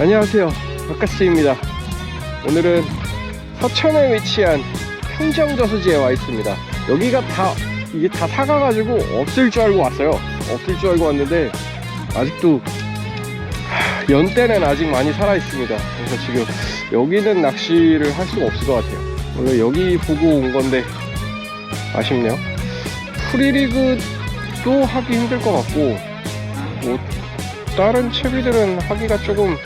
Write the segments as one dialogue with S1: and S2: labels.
S1: 안녕하세요. 바카스입니다. 오늘은 서천에 위치한 평정저수지에 와 있습니다. 여기가 다 이게 다 사가가지고 없을 줄 알고 왔어요. 없을 줄 알고 왔는데 아직도 하, 연때는 아직 많이 살아 있습니다. 그래서 지금 여기는 낚시를 할 수가 없을 것 같아요. 원래 여기 보고 온 건데 아쉽네요. 프리리그도 하기 힘들 것 같고 뭐 다른 채비들은 하기가 조금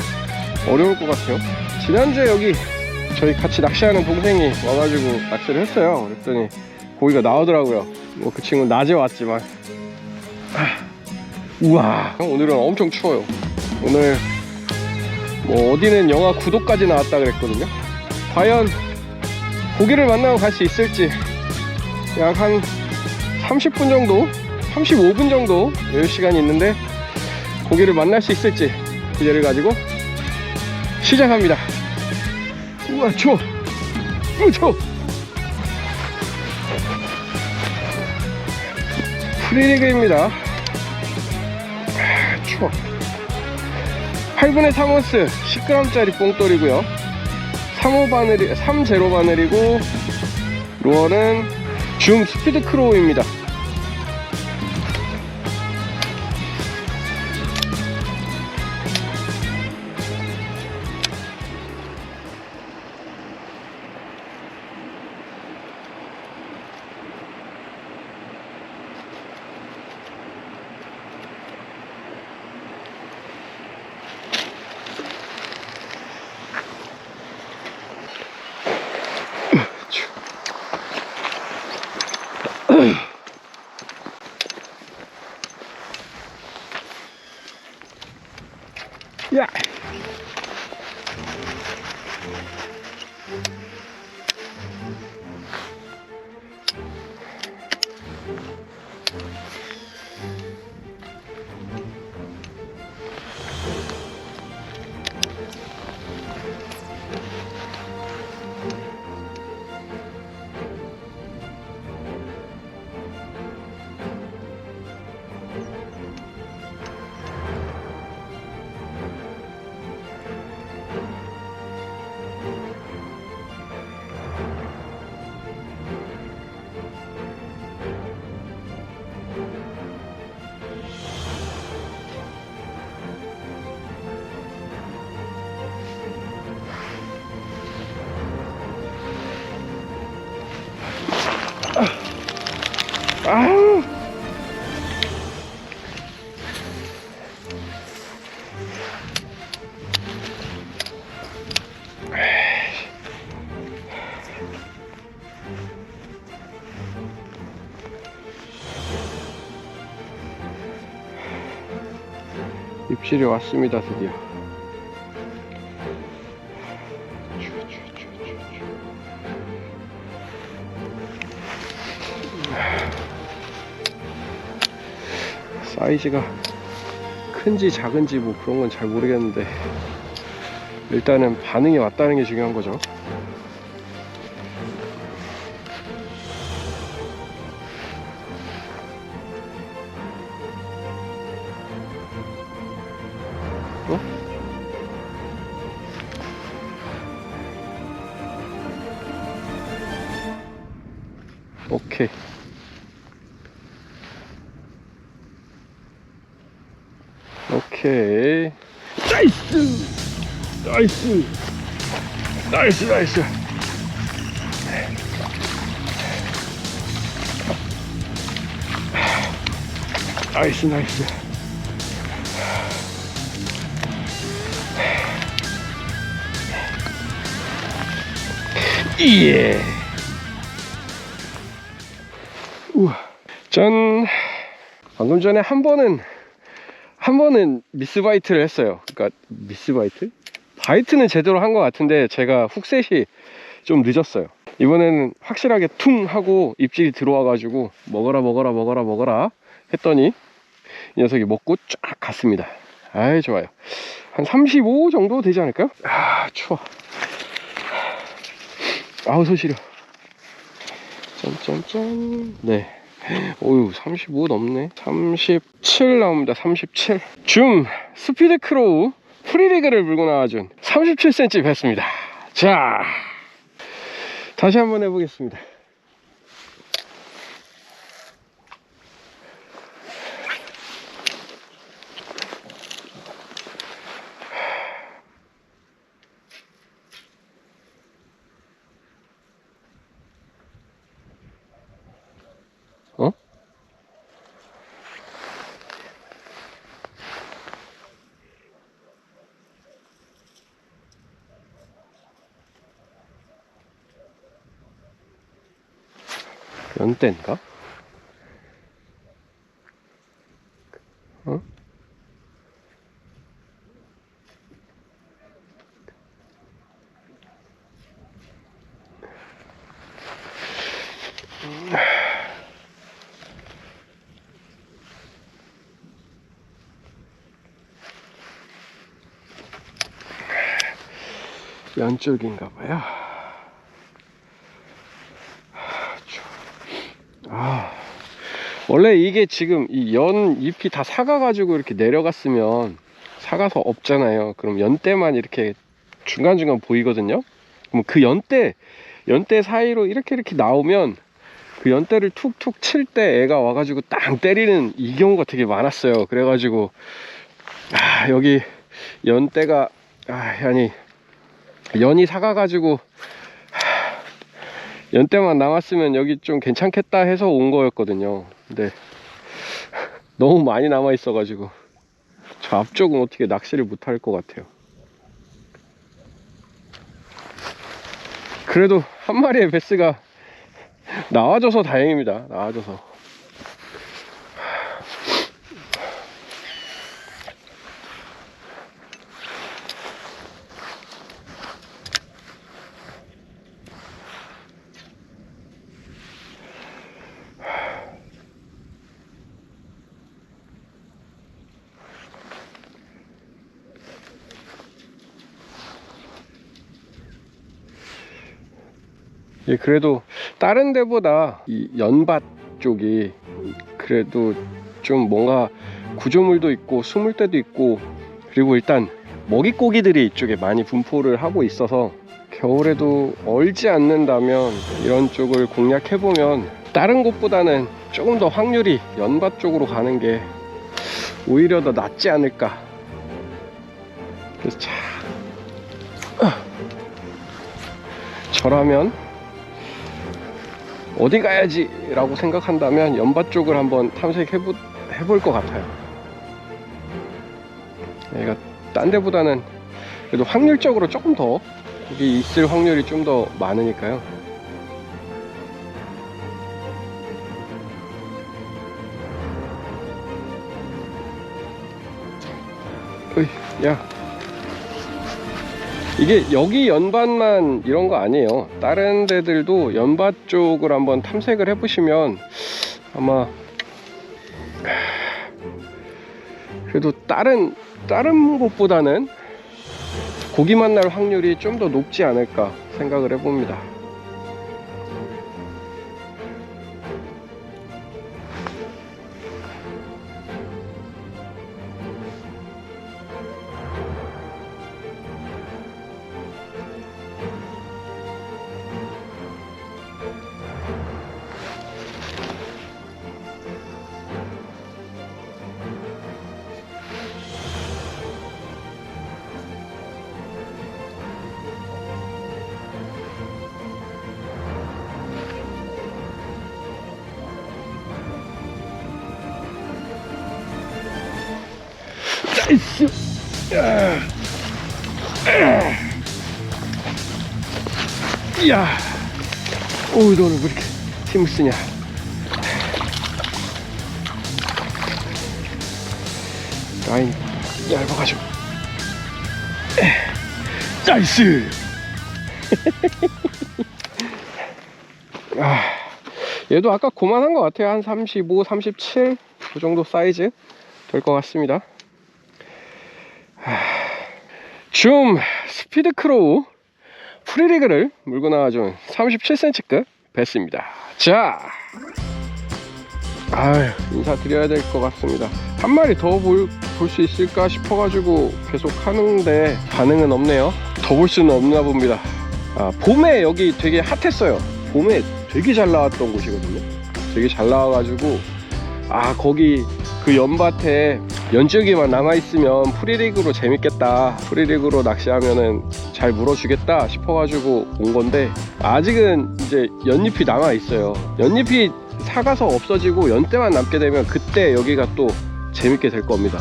S1: 어려울 것 같아요. 지난주에 여기 저희 같이 낚시하는 동생이 와가지고 낚시를 했어요. 그랬더니 고기가 나오더라고요. 뭐 그 친구는 낮에 왔지만. 아, 우와. 오늘은 엄청 추워요. 오늘 뭐 어디는 영하 9도까지 나왔다 그랬거든요. 과연 고기를 만나고 갈 수 있을지 약 한 30분 정도, 35분 정도 여유 시간이 있는데 고기를 만날 수 있을지 기대를 가지고 시작합니다. 우와 추워. 우와 추워. 프리리그입니다. 아, 추워. 8분의 3오스 10g짜리 뽕돌이고요. 3호 바늘이 3제로 바늘이고 루어는 줌 스피드 크로우입니다. 야. 입질이 왔습니다 드디어 사이즈가 큰지 작은지 뭐 그런 건 잘 모르겠는데 일단은 반응이 왔다는 게 중요한 거죠. 어? 오케이. 오케이. 나이스! 나이스! 나이스, 나이스! 나이스, 나이스. 예. 우와. 짠. 방금 전에 한 번은 한 번은 미스바이트를 했어요. 그러니까 미스바이트? 바이트는 제대로 한 것 같은데 제가 훅셋이 좀 늦었어요. 이번에는 확실하게 퉁 하고 입질이 들어와가지고 먹어라 먹어라 먹어라 먹어라 했더니 이 녀석이 먹고 쫙 갔습니다. 아이 좋아요. 한 35 정도 되지 않을까요? 아 추워. 아우 손 시려. 짠짠짠. 네. 오유 35 넘네 37 나옵니다 37 줌 스피드 크로우 프리리그를 물고 나와준 37cm 배습니다 자 다시 한번 해보겠습니다 연대인가? 어? 연 쪽인가 봐요. 원래 이게 지금 이 연 잎이 다 사가가지고 이렇게 내려갔으면 사가서 없잖아요. 그럼 연대만 이렇게 중간중간 보이거든요. 그럼 그 연대, 연대 사이로 이렇게 이렇게 나오면 그 연대를 툭툭 칠 때 애가 와가지고 땅 때리는 이 경우가 되게 많았어요. 그래가지고, 아, 여기 연대가, 아, 아니, 연이 사가가지고, 연대만 남았으면 여기 좀 괜찮겠다 해서 온 거였거든요. 근데 너무 많이 남아 있어 가지고 저 앞쪽은 어떻게 낚시를 못 할 것 같아요. 그래도 한 마리의 베스가 나와줘서 다행입니다. 나와줘서. 예, 그래도 다른 데보다 이 연밭 쪽이 그래도 좀 뭔가 구조물도 있고 숨을 때도 있고 그리고 일단 먹이고기들이 이쪽에 많이 분포를 하고 있어서 겨울에도 얼지 않는다면 이런 쪽을 공략해보면 다른 곳보다는 조금 더 확률이 연밭 쪽으로 가는 게 오히려 더 낫지 않을까. 그래서 참 저라면 어디 가야지? 라고 생각한다면 연밭 쪽을 한번 탐색해볼 해볼 것 같아요. 얘가 딴 데보다는 그래도 확률적으로 조금 더 거기 있을 확률이 좀 더 많으니까요. 어이, 야 이게 여기 연밭만 이런 거 아니에요. 다른 데들도 연밭 쪽을 한번 탐색을 해 보시면 아마 그래도 다른 다른 곳보다는 고기 만 날 확률이 좀 더 높지 않을까 생각을 해봅니다. 야. 오우, 너는 왜 이렇게 힘을 쓰냐? 라인 얇아가지고. 나이스! 아, 얘도 아까 고만한 것 같아요. 한 35, 37? 그 정도 사이즈 될 것 같습니다. 줌 스피드 크로우 프리리그를 물고 나와준 37cm급 배스입니다. 자, 아유, 인사드려야 될 것 같습니다. 한 마리 더 볼, 볼수 있을까 싶어가지고 계속 하는데 반응은 없네요. 더 볼 수는 없나 봅니다. 아, 봄에 여기 되게 핫했어요. 봄에 되게 잘 나왔던 곳이거든요. 되게 잘 나와가지고 아 거기 그 연밭에 연줄기만 남아있으면 프리리그로 재밌겠다. 프리리그로 낚시하면은 잘 물어주겠다 싶어가지고 온 건데 아직은 이제 연잎이 남아있어요. 연잎이 사가서 없어지고 연때만 남게 되면 그때 여기가 또 재밌게 될 겁니다.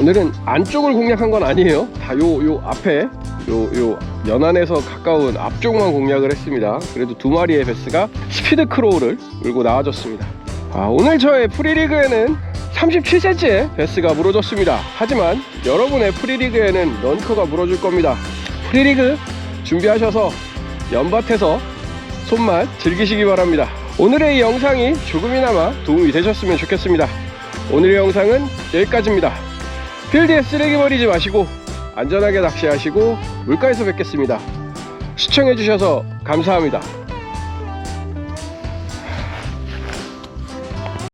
S1: 오늘은 안쪽을 공략한 건 아니에요. 다 요 요 앞에 요 요 연안에서 가까운 앞쪽만 공략을 했습니다. 그래도 두 마리의 베스가 스피드 크로우를 물고 나와줬습니다. 아, 오늘 저의 프리리그에는 37cm의 베스가 물어줬습니다. 하지만 여러분의 프리리그에는 런커가 물어줄 겁니다. 프리리그 준비하셔서 연밭에서 손맛 즐기시기 바랍니다. 오늘의 이 영상이 조금이나마 도움이 되셨으면 좋겠습니다. 오늘의 영상은 여기까지입니다. 필드에 쓰레기 버리지 마시고 안전하게 낚시하시고 물가에서 뵙겠습니다. 시청해주셔서 감사합니다.